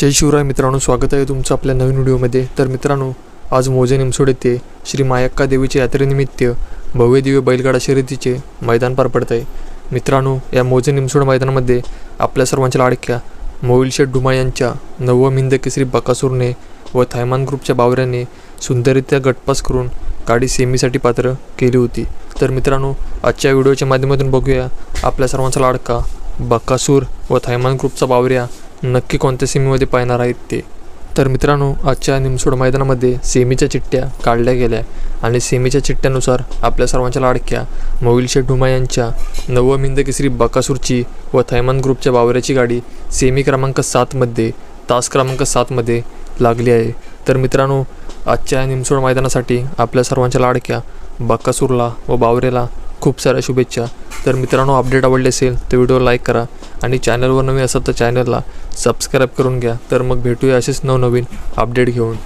जय शिवराय मित्रांनो स्वागत आहे तुमचं आपल्या नवीन व्हिडिओमध्ये. तर मित्रांनो आज मोजे निमसोड येथे श्री मायक्का देवीच्या यात्रेनिमित्त भव्य दिव्य बैलगाडा शर्यतीचे मैदान पार पडत आहे. मित्रांनो या मोजे निमसोड मैदानामध्ये आपल्या सर्वांच्या लाडक्या मोविलशेठ डुमा यांच्या नवम हिंद केसरी बकासूरने व थायमान ग्रुपच्या बावऱ्याने सुंदररित्या गटपास करून गाडी सेमीसाठी पात्र केली होती. तर मित्रांनो आजच्या व्हिडिओच्या माध्यमातून बघूया आपल्या सर्वांचा लाडका बकासूर व थायमान ग्रुपचा बावऱ्या नक्की कोणत्या सेमीमध्ये पाहणार आहेत ते? तर मित्रांनो आजच्या निमसोड मैदानामध्ये सेमीच्या चिठ्ठ्या काढल्या गेल्या आणि सेमीच्या चिठ्ठ्यानुसार आपल्या सर्वांच्या लाडक्या मोविलशे ढुमा यांच्या नवमिंद केसरी बकासूरची व थैमान ग्रुपच्या बावऱ्याची गाडी सेमी क्रमांक सातमध्ये तास क्रमांक सातमध्ये लागली आहे. तर मित्रांनो आजच्या निमसोड मैदानासाठी आपल्या सर्वांच्या लाडक्या बकासूरला व बावरेला खूप साऱ्या शुभेच्छा. तर मित्रांनो अपडेट आवडले असेल तर व्हिडिओ लाईक करा आणि चॅनलवर नवीन असाल तर चॅनलला सबस्क्राईब करून घ्या. तर मग भेटूया असेच नवनवीन अपडेट घेऊन.